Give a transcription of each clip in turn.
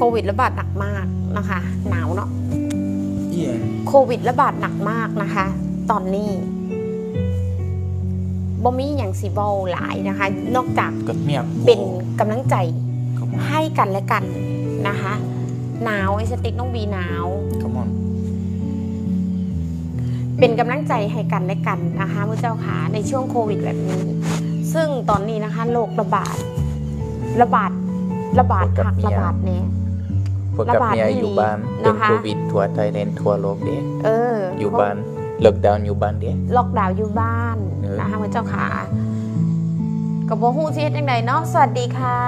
โควิดระบาดหนักมากนะคะ หนาวเนาะเอียนโควิดระบาดหนักมากนะคะ ตอนนี้บ่มีอย่างสีเบาหลายนะคะ นอกจากก็เมียเป็นกำลังใจขมอนให้กันและกันนะคะ หนาวไอสติ๊กน้องบีหนาวขมอนเป็นกำลังใจให้กันและกันนะคะมือเจ้าขาในช่วงโควิดแบบนี้ ซึ่งตอนนี้นะคะโรคระบาด ระบาดระบาดหักระบาดเนี่ย พวกกับระบาดเมียไม่อยู่ดีบ้านนะคะเป็นโควิดทั่วไทยแลนด์ทั่วโลกเด้เออ อยู่บ้านล็อกดาวน์อยู่บ้านเด้ล็อกดาวน์อยู่บ้านเออนะคะมือเจ้าขากับโบฮู้ซีเฮ็ดยังไงเนาะสวัสดีค่ะ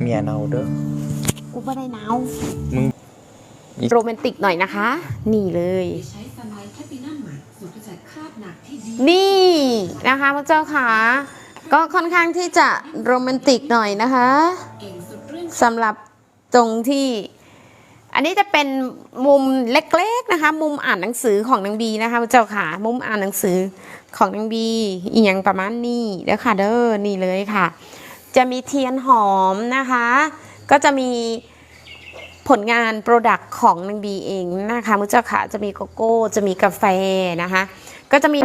เมียเนาเด้อกูไม่ได้หนาวมึงโรแมนติกหน่อยนะคะ นี่เลยใช้สไลด์แคปปินัมหมักสูตรกระจัดคราบหนักที่ดีนี่นะคะพระเจ้าค่ะ ก็ค่อนข้างที่จะโรแมนติกหน่อยนะคะเก่งสุดเรื่องสำหรับ ตรงที่ อันนี้จะเป็นมุมเล็กๆนะคะ มุมอ่านหนังสือของนางบีนะคะเจ้าค่ะ มุมอ่านหนังสือของนางบีอีกอย่างประมาณนี้เด้อค่ะเด้อนี่เลยค่ะ จะมีเทียนหอมนะคะ ก็จะมีผลงานโปรดักต์ของนางบีเองนะคะมุเจ้าค่ะจะมีโกโก้ จะมีกาแฟนะคะ ก็จะมี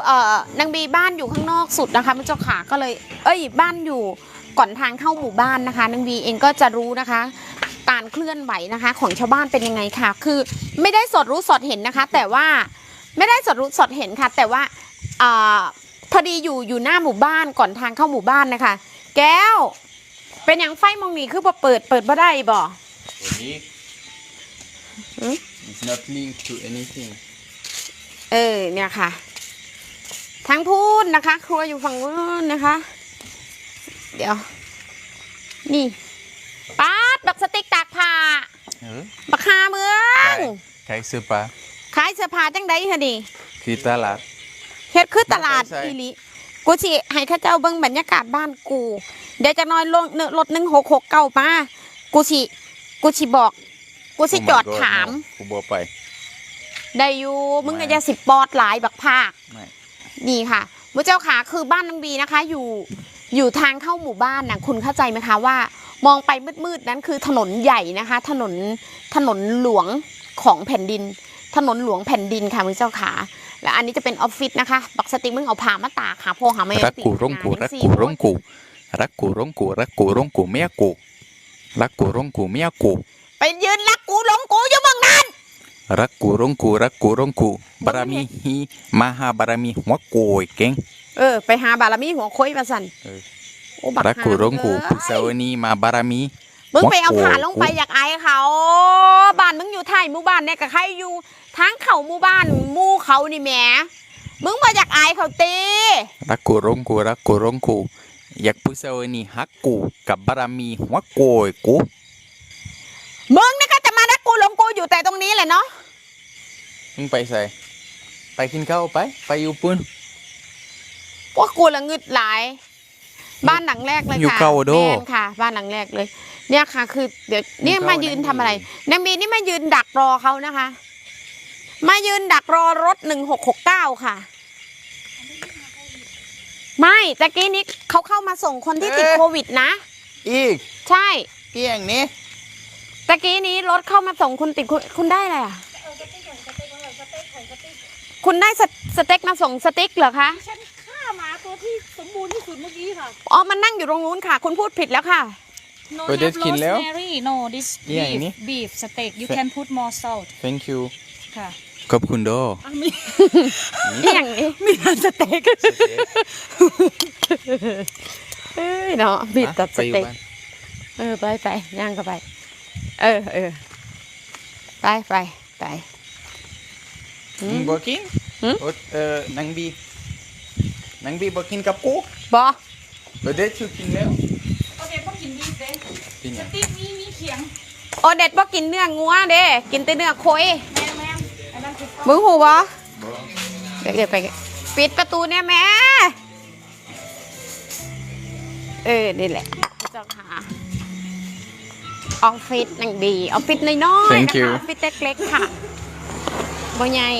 เดี๋ยวเอ่อนางบีบ้านอยู่ข้างนอกสุดนะคะพระเจ้าขาก็เลย เอ้ย บ้านอยู่ก่อนทางเข้าหมู่บ้านนะคะนางบีเองก็จะรู้นะคะ การเคลื่อนไหวนะคะ ของชาวบ้านเป็นยังไงค่ะ คือไม่ได้สดรู้สดเห็นนะคะ แต่ว่าไม่ได้สดรู้สดเห็นค่ะ แต่ว่าอ่าพอดีอยู่อยู่หน้าหมู่บ้านก่อนทางเข้าหมู่บ้านนะคะ แก้ว เป็นอย่างไฟมองนี่คือบ่เปิดเปิดบ่ได้บ่ Unique. Hmm? It's not linked to anything. เออเนี่ยค่ะ ทั้งพูดนะคะ ครัวอยู่ฝั่งนู้นนะคะ เดี๋ยว นี่ป๊าดบักสติ๊กตากผ้า Ừ. บักคาเมือง Cái sơ pa. ขายเสื้อผ้าจังไดคะดิ Khi ta lát. เฮ็ดคือตลาดใช่อีหลิกูสิให้เข้าเจ้าเบิ่งบรรยากาศบ้านกู เดี๋ยวจะน้อยลงเนอะรถหนึ่งหกหกเก้ามากูสิกูสิบอก กูสิ Oh my จอด God, ถาม no. กูบ่ไป ได้อยู่มึงก็ไม่จะสิปอดหลายบักภาคไม่ นี่ค่ะมุเจ้าขาคือบ้านนางบีนะคะ อยู่อยู่ทางเข้าหมู่บ้านนะคุณเข้าใจไหมคะว่า มองไปมืดๆนั้นคือถนนใหญ่นะคะ ถนนถนนหลวงของแผ่นดิน ถนนหลวงแผ่นดินค่ะมุเจ้าขาและอันนี้จะเป็นออฟฟิศนะคะบักสติกมึงเอาผ้ามาตากค่ะพ่อหาไม่รักกูร่งกูรักกูร่งกูรักกูร่งกูรักกูร่งกูเมียกูรักกูร่งกูเมียกูไปยืนรักกูหลงกูอยู่เมืองนั้น รักกูร่งกูรักกูร่งกูบารมีฮีมหาบารมีหัวโกยเก่งเออ ไปหาบารมีหัวโค้ยมาสั่นเออโอ้บักรักกูร่งกูหาผู้สาวนี้มาบารมีมึงไปเอาหัวโขกผ่านลงไปอยากอายเขาบ้านมึงอยู่ไทยหมู่บ้านเนี่ยกับใครอยู่ทางเขาหมู่บ้านหมู่เขานี่แหมมึงมาอยากอายเขาตีรักกูร่งกูรักกูร่งกูอยากผู้สาวนี้ฮักกูกับบารมีหัวโกยกูมึงนี่ก็จะมารักกูหลงกูอยู่แต่ตรงนี้แหละเนาะ มึงไปใส่ไปกินข้าวไป ไปอยู่ปุ่นพวกกูละงึดหลาย บ้านหลังแรกเลยอยู่ค่ะเกาโดแม่นค่ะ บ้านหลังแรกเลย เนี่ยค่ะ คือ เดี๋ยวเนี่ยอยู่เกามายืนทำอะไรนางบีนี่มายืนดักรอเขานะคะ มายืนดักรอรถหนึ่งหกหกเก้าค่ะ ไม่ตะกี้นี้เขาเข้ามาส่งคนที่ติดโควิดนะ อีกใช่ เกี่ยงนี้ตะกี้นี้รถเข้ามาส่งคุณติดโควิดคุณได้อะไรอะ คุณได้สสเต็กมาส่งสติ๊กเหรอคะ ฉันฆ่าหมาตัวที่สมบูรณ์ที่สุดเมื่อกี้ค่ะ อ๋อ มันนั่งอยู่ตรงนู้นค่ะ คุณพูดผิดแล้วค่ะ No เออ have ได้กินแล้ว rosemary no this เนี่ยอย่างนี้ beef beef steak you can put more salt thank you ค่ะ ขอบคุณโดอะมีนี่อย่างนี้มีร้านสเต็กเอ้ยเนาะบิดตัดสไปอยู่เต็กบ้านเออ ไปไปย่างเข้าไป เออเออไปไปไปอืมึมง บอกินหืมอดเอ่อนังบีนังบีบอกินกับกูบอเออเด็ดชูกินแล้วโอเคพวกกินบีฟเด้กินยังติ๊กมีมีเขียงโอเด็ดบ่กินเนื้องัวเด้กินแต่เนื้อโคยแม่แม่อันนั้นคือมึงหูบ่บอกเดี๋ยวเดี๋ยวไปปิดประตูเนี่ยแม่เออนี่แหละเจ้าค่ะออฟฟิศนังดีออฟฟิศน้อยๆ Thank นะคะ you ออฟฟิศเล็กๆค่ะ บ่ใหญ่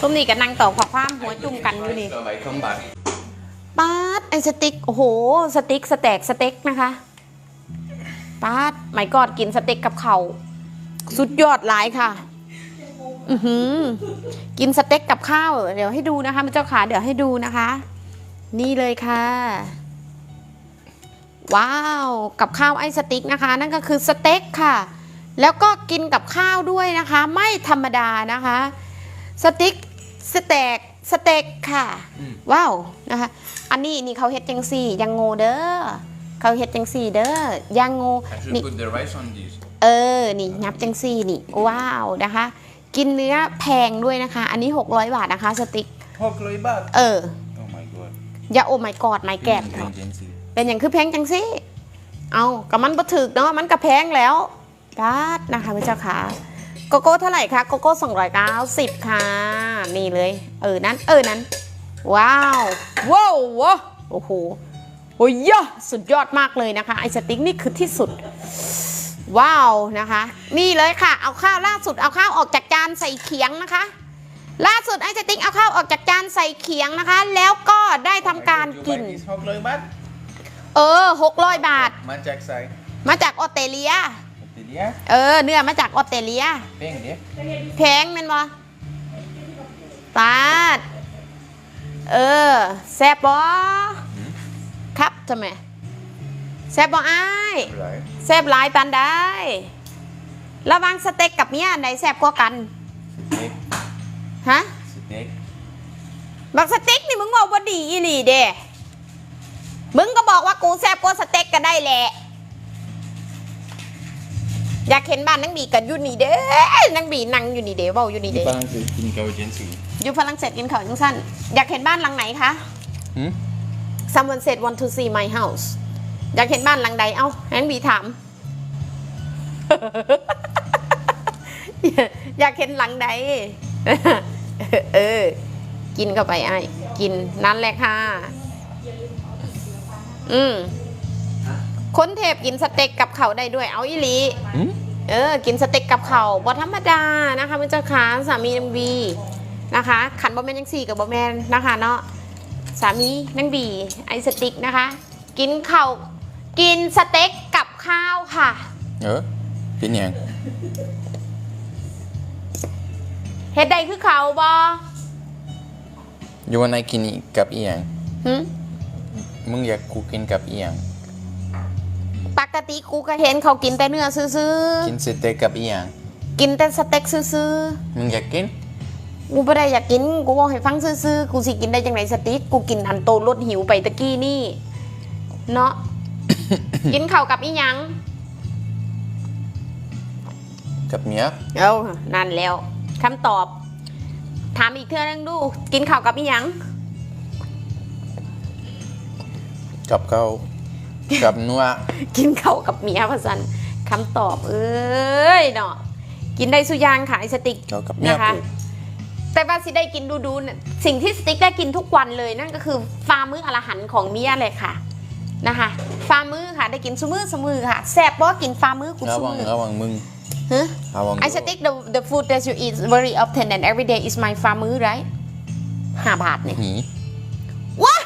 ซุ้มนี่กับนางต่อขอความหัวจุ่มกันอยู่นี่ปคำบัตรปาดไอสติ๊กโอ้โห สติ๊กสแต็กสเต็กนะคะปาดไม่กอดกินสเต็กกับเขาสุดยอดหลายค่ะ อือหือ กินสเต็กกับข้าว เดี๋ยวให้ดูนะคะพระเจ้าขาเดี๋ยวให้ดูนะคะ นี่เลยค่ะ ว้าว กับข้าวไอสติ๊กนะคะ นั่นก็คือสเต็กค่ะ แล้วก็กินกับข้าวด้วยนะคะ ไม่ธรรมดานะคะ สติ๊กสเต็กสเต็กค่ะ ว้าวนะคะ อันนี้นี่เขาเฮ็ดจังสี่ยังโงเด้อเขาเฮ็ดจังสี่เด้อยังโง I should นี่ put the rice on this เออนี่นับจังซี่นี่ว้าวนะคะ กินเนื้อแพงด้วยนะคะ อันนี้ 600 บาทนะคะ สติ๊กหกร้อยบาทเออ Oh my god อย่าโอไม่กอดไม่แกบเป็นเจนซีเป็นอย่างคือแพงจังซี่เอากับมันบ่ถึกเนาะมันก็แพงแล้ว กาดนะคะพี่เจ้าค่ะโกโก้เท่าไหร่คะโกโก้290ค่ะ นี่เลย เออ นั้น เออ นั้น ว้าวว้าวว้าวโอ้โหโอ้ยยะสุดยอดมากเลยนะคะ ไอสติ๊กนี่คือที่สุด ว้าวนะคะ นี่เลยค่ะ เอาข้าวล่าสุดเอาข้าวออกจากจานใส่เขียงนะคะ ล่าสุดไอสติ๊กเอาข้าวออกจากจานใส่เขียงนะคะ แล้วก็ได้ทำการกินหกร้อยบาทเออหกร้อยบาท มาจากไซมาจากออสเตรเลียออส เตรเลียเออ เนื้อมาจากออสเตรเลีย เป้งเด็กแพงแมันบ่ปาด เออ แซบบ่ครับทำไมแซบบ่อ้ายไรแซบหลายปันได้ ระหวังสเต็กกับเมียอันไหนแซบกว่ากัน สเต็กฮะ สเต็กบักสเต็กนี่มึงบอกว่าดีอีหลีเด้มึงก็บอกว่ากูแซบกว่าสเต็กก็ได้แหละ อยากเห็นบ้านนังบีกันอยู่นี่เด้นังบีนั่งอยู่นี่เด้เว้าอยู่นี่ที่เด้ฝรั่งเศสกินกับเจนซีอยู่ฝรั่งเศสกินข้าวจังสั้นอยากเห็นบ้านหลังไหนคะ หืม Someone said want to see my house อยากเห็นบ้านหลังใด เอ้าแอนบีถาม อยากเห็นหลังใด เออ กินเข้าไปไอ้ายกินนั่นแหละค่ะ อืม คนเทพกินสเต็กกับเขาวได้ด้วยเอาอีหลีหืมเออกินสเต็กกับเขาวบ่ธรรมดานะคะพี่เจ้าขาสามีนบีนะคะขันบอแมนยังสี่กับบอแมนนะคะเนาะสามีนั่งบีไอสติ๊กนะคะ กินข้าวกินสเต็กกับข้าวค่ะ เออเป็นหยังเฮ็ดใดคือเขาบออยู่วันไหนกินอีกกับอีหยังหึมึงอยากกูกินกับอีหยัง ปกติกูก็เห็นเขากินแต่เนื้อซื่อกินสเต็กกับอีหยังๆกินแต่สเต็กซื่อมึงอยากกินๆกูไม่ได้อยากกินกูบอกให้ฟังซื่อๆกูสิกินได้จังไหนสติ๊กกูกินอันโตลดหิวไปตะกี้นี่เนาะ กินข้าวกับอีหยัง กับเมียเอานั่นแล้วคำตอบ ถามอีกเทื่อนึงดู กินข้าวกับอีหยัง กับเขาว กับนัวกินข้าวกับเมียพะสันคำตอบเอ้ยเนาะกินได้สุอยางค่ะไอสติ๊กเขากับเมียนะคะ กูแต่ว่าสิได้กินดูดูๆน่ะสิ่งที่สติ๊กได้กินทุกวันเลยนั่นก็คือฟาร์มื้ออรหันต์ของเมียเลยค่ะนะคะฟาร์มื้อค่ะได้กินซุมือซุมือค่ะแซ่บบ่กินฟาร์มื้อกูระซุวังมือระวังมึงฮะ ระวัง I stick the the food that you eat very often and every day is my farm มื้อ right ห้าบาทเนี่ยหีว้า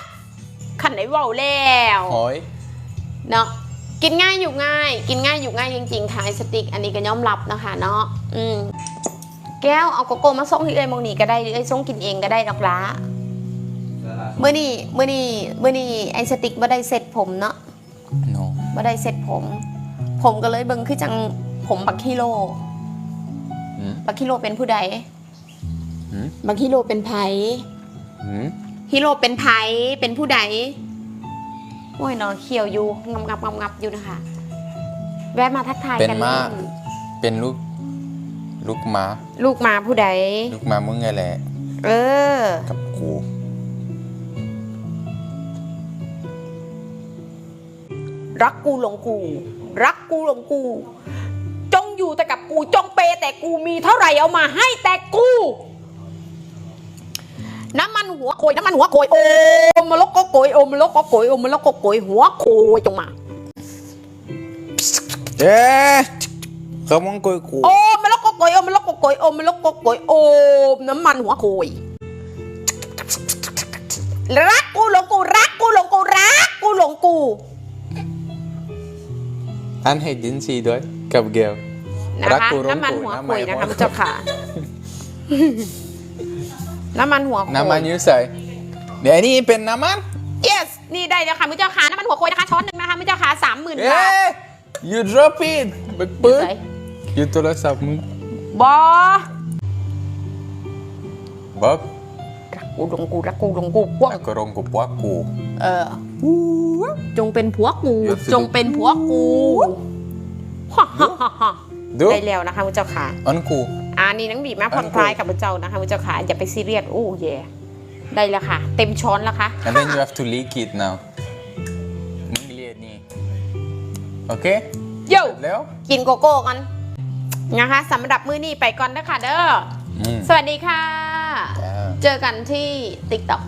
ขันไหนเว่าแล้ว หอย เนาะกินง่ายอยู่ง่าย กินง่ายอยู่ง่ายจริงๆค่ะไอสติ๊กอันนี้ก็ยอมรับนะคะเนาะอืมแก้วเอาโกโก้มาส่งที่เอ้ยมองนี่ก็ได้หรือเอ้ยส่งกินเองก็ได้ดอกละเมื่อนี่เมื่อนี่เมื่อนี่ไอสติ๊กไม่ได้เซ็ตผมเนาะโนไม่ได้เซ็ตผม ผมก็เลยเบิ่งคือจังผมบักฮิโลหืมบักฮิโลเป็นผู้ใดหืมบักฮิโลเป็นไผหืมฮิโร่เป็นไผเป็นผู้ใด โอ้ยนอนเขียวอยู่งับงับงับงับอยู่นะคะแวะมาทักทายเป็นกันมาเล่นเป็นลูกลูกหมาลูกมาผู้ใดลูกหมามึงไงแหละเออ กับกูรักกูหลงกู รักกูหลงกู จงอยู่แต่กับกูจงเปย์แต่กูมีเท่าไหร่เอามาให้แต่กู น้ำมันหัวโกยน้ำมันหัวโกยโอมมาลกก็โกยโอมมาลกก็โกยโอมมาลกก็โกยหัวโกยจงมาเอ๊ะเขามึงกุยกูโอมมาลกก็โกยโอมมาลกก็โกยโอมมาลกก็โกยโอมน้ำมันหัวโกยรักกูหลงกูรักกูหลงกูรักกูหลงกูอันให้ดินซีด้วยกับเกลนะรักคะกูหลงกูน้ำมันหัวน้ำโกมันยนะหัคะวพระเจ้าค่ะ น้ำมันหัวโกยน้ำมันอยูใส่เดี๋ยวนี้เป็นน้ำมัน yes นี่ได้แล้วค่ะพระเจ้าค่ะน้ำมันหัวโกยนะคะช้อนหนึ่งนะคะพระเจ้าค่ะสามหมื่นเอ๊บาทะ you drop it บึกปื้ไหนอยู่โทรศัพท์มึงบอบอกรักกูหลงกูรักกูหลงกูกว้างก็รงกูปวกกู เออจงเป็นผัวกูเดี๋ยวสิ จงเป็นผัวกูฮ่าฮ่าฮ่าฮ่าดูได้แล้วนะคะพระเจ้าค่ะอันกู อ่านี่นังบีมาผ่อนคลายกับพระเจ้านะคะพระเจ้าค่ะอย่าไปซีเรียสโอ้เย่ได้แล้วค่ะ เต็มช้อนแล้วค่ะ and then you have to lick it now มึงเลียดนี่โอเคโย่แล้วกินโกโก้กันนะคะสำหรับมื้อนี้ไปก่อนนะคะเด้ออืมสวัสดีค่ะจ้าเจอกันที่ TikTok